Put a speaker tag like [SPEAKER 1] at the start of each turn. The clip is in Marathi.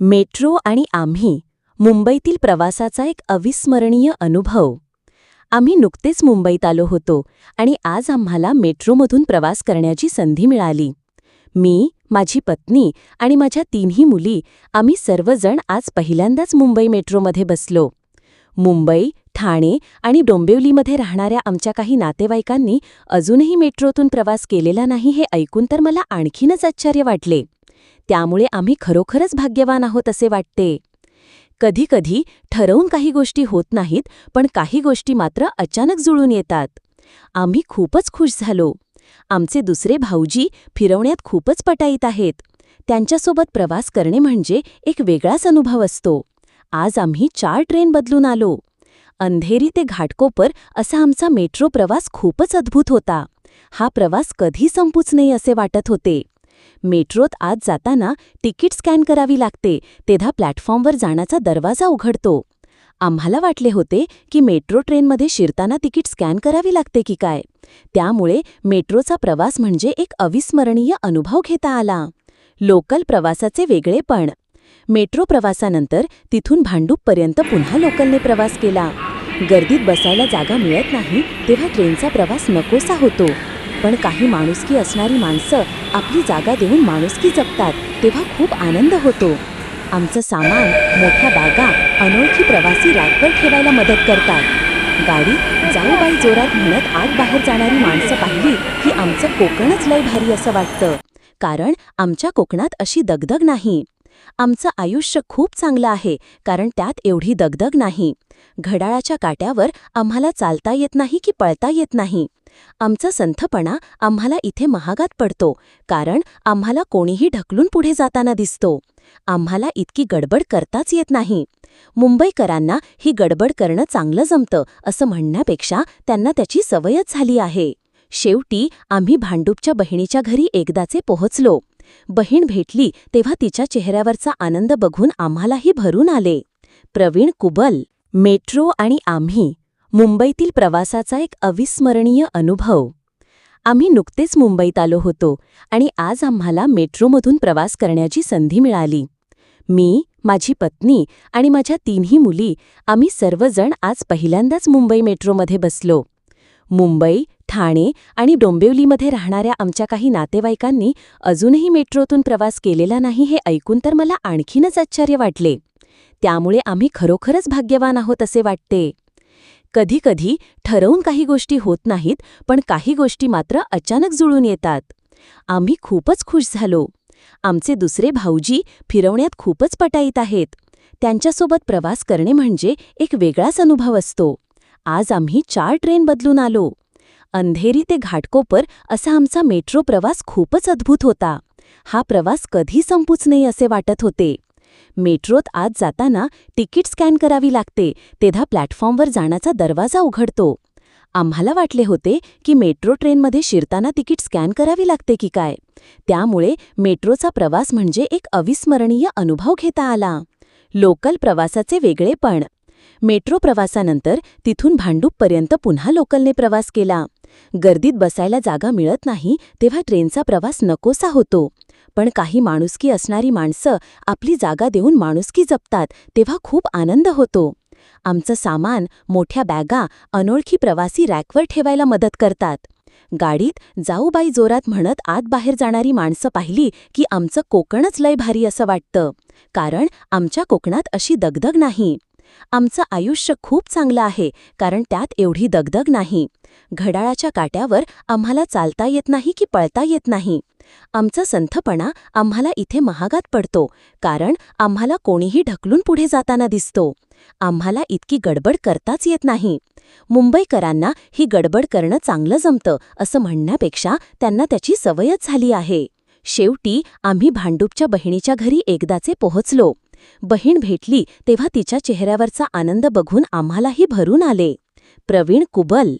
[SPEAKER 1] मेट्रो आणि आम्ही मुंबईतील प्रवासाचा एक अविस्मरणीय अनुभव. आम्ही नुकतेच मुंबईत आलो होतो आणि आज आम्हाला मेट्रोमधून प्रवास करण्याची संधी मिळाली. मी माझी पत्नी आणि माझ्या तीनही मुली आम्ही सर्वजण आज पहिल्यांदाच मुंबई मेट्रोमध्ये बसलो. मुंबई ठाणे आणि डोंबिवलीमध्ये राहणाऱ्या आमच्या काही नातेवाईकांनी अजूनही मेट्रोतून प्रवास केलेला नाही हे ऐकून तर मला आणखीनच आश्चर्य वाटले. त्यामुळे आम्ही खरोखरच भाग्यवान आहोत असे वाटते. कधीकधी ठरवून काही गोष्टी होत नाहीत पण काही गोष्टी मात्र अचानक जुळून येतात. आम्ही खूपच खुश झालो. आमचे दुसरे भाऊजी फिरवण्यात खूपच पटाईत आहेत. त्यांच्यासोबत प्रवास करणे म्हणजे एक वेगळाच अनुभव असतो. आज आम्ही चार ट्रेन बदलून आलो. अंधेरी ते घाटकोपर असा आमचा मेट्रो प्रवास खूपच अद्भुत होता. हा प्रवास कधी संपूच नाही असे वाटत होते. मेट्रोत आत जाताना तिकीट स्कॅन करावी लागते तेव्हा प्लॅटफॉर्मवर जाण्याचा दरवाजा उघडतो. आम्हाला वाटले होते की मेट्रो ट्रेनमध्ये शिरताना तिकीट स्कॅन करावी लागते की काय? त्यामुळे मेट्रोचा प्रवास म्हणजे एक अविस्मरणीय अनुभव घेता आला. लोकल प्रवासाचे वेगळेपण मेट्रो प्रवासानंतर तिथून भांडूपपर्यंत पुन्हा लोकलने प्रवास केला. गर्दीत बसायला जागा मिळत नाही तेव्हा ट्रेनचा प्रवास नकोसा होतो. पण काही माणुसकी असणारी माणसं आपली जागा देऊन माणुसकी जपतात तेव्हा खूप आनंद होतो. आमचं सामान मोठ्या बागा अनोळखी प्रवासी रातभर ठेवायला मदत करतात. गाडी जाऊ बाई जोरात म्हणत आत बाहेर जाणारी माणसं पाहिली की आमचं कोकणच लय भारी असं वाटतं. कारण आमच्या कोकणात अशी दगदग नाही. आमचं आयुष्य खूप चांगलं आहे कारण त्यात एवढी दगदग नाही. घड्याळाच्या काट्यावर आम्हाला चालता येत नाही की पळता येत नाही. आमचा संथपणा आम्हाला इथे महागात पडतो कारण आम्हाला कोणीही ढकलून पुढे जाताना दिसतो. आम्हाला इतकी गडबड करताच येत नाही. मुंबईकरांना ही गडबड करणं चांगलं जमतं असं म्हणण्यापेक्षा त्यांना त्याची सवयच झाली आहे. शेवटी आम्ही भांडूपच्या बहिणीच्या घरी एकदाचे पोहोचलो. बहीण भेटली तेव्हा तिच्या चेहऱ्यावरचा आनंद बघून आम्हालाही भरून आले. प्रवीण कुबल मेट्रो आणि आम्ही मुंबईतील प्रवासाचा एक अविस्मरणीय अनुभव. आम्ही नुकतेच मुंबईत आलो होतो आणि आज आम्हाला मेट्रोमधून प्रवास करण्याची संधी मिळाली. मी माझी पत्नी आणि माझ्या तीनही मुली आम्ही सर्वजण आज पहिल्यांदाच मुंबई मेट्रोमध्ये बसलो. मुंबई ठाणे आणि डोंबिवलीमध्ये राहणाऱ्या आमच्या काही नातेवाईकांनी अजूनही मेट्रोतून प्रवास केलेला नाही हे ऐकून तर मला आणखीनच आश्चर्य वाटले. त्यामुळे आम्ही खरोखरच भाग्यवान आहोत असे वाटते. कधीकधी ठरवून काही गोष्टी होत नाहीत पण काही गोष्टी मात्र अचानक जुळून येतात. आम्ही खूपच खुश झालो. आमचे दुसरे भाऊजी फिरवण्यात खूपच पटाईत आहेत. त्यांच्यासोबत प्रवास करणे म्हणजे एक वेगळाच अनुभव असतो. आज आम्ही चार ट्रेन बदलून आलो. अंधेरी ते घाटकोपर असा आमचा मेट्रो प्रवास खूपच अद्भुत होता. हा प्रवास कधी संपूच नाही असे वाटत होते. मेट्रोत आत जाताना तिकीट स्कॅन करावी लागते तेव्हा प्लॅटफॉर्मवर जाण्याचा दरवाजा उघडतो. आम्हाला वाटले होते की मेट्रो ट्रेनमध्ये शिरताना तिकीट स्कॅन करावी लागते की काय? त्यामुळे मेट्रोचा प्रवास म्हणजे एक अविस्मरणीय अनुभव घेता आला. लोकल प्रवासाचे वेगळेपण मेट्रो प्रवासानंतर तिथून भांडूपपर्यंत पुन्हा लोकलने प्रवास केला. गर्दीत बसायला जागा मिळत नाही तेव्हा ट्रेनचा प्रवास नकोसा होतो. पण काही माणुसकी असणारी माणसं आपली जागा देऊन माणुसकी जपतात तेव्हा खूप आनंद होतो. आमचं सामान मोठ्या बॅगा अनोळखी प्रवासी रॅकवर ठेवायला मदत करतात. गाडीत जाऊ बाई जोरात म्हणत आत बाहेर जाणारी माणसं पाहिली की आमचं कोकणच लय भारी असं वाटतं. कारण आमच्या कोकणात अशी दगदग नाही. आमचं आयुष्य खूप चांगलं आहे कारण त्यात एवढी दगदग नाही. घड्याळाच्या काट्यावर आम्हाला चालता येत नाही की पळता येत नाही. आमचा संथपणा आम्हाला इथे महागात पडतो कारण आम्हाला कोणीही ढकलून पुढे जाताना दिसतो. आम्हाला इतकी गडबड करताच येत नाही. मुंबईकरांना ही गडबड करणं चांगलं जमतं असं म्हणण्यापेक्षा त्यांना त्याची सवयच झाली आहे. शेवटी आम्ही भांडूपच्या बहिणीच्या घरी एकदाचे पोहोचलो. बहीण भेटली तेव्हा तिच्या चेहऱ्यावरचा आनंद बघून आम्हालाही भरून आले. प्रवीण कुबल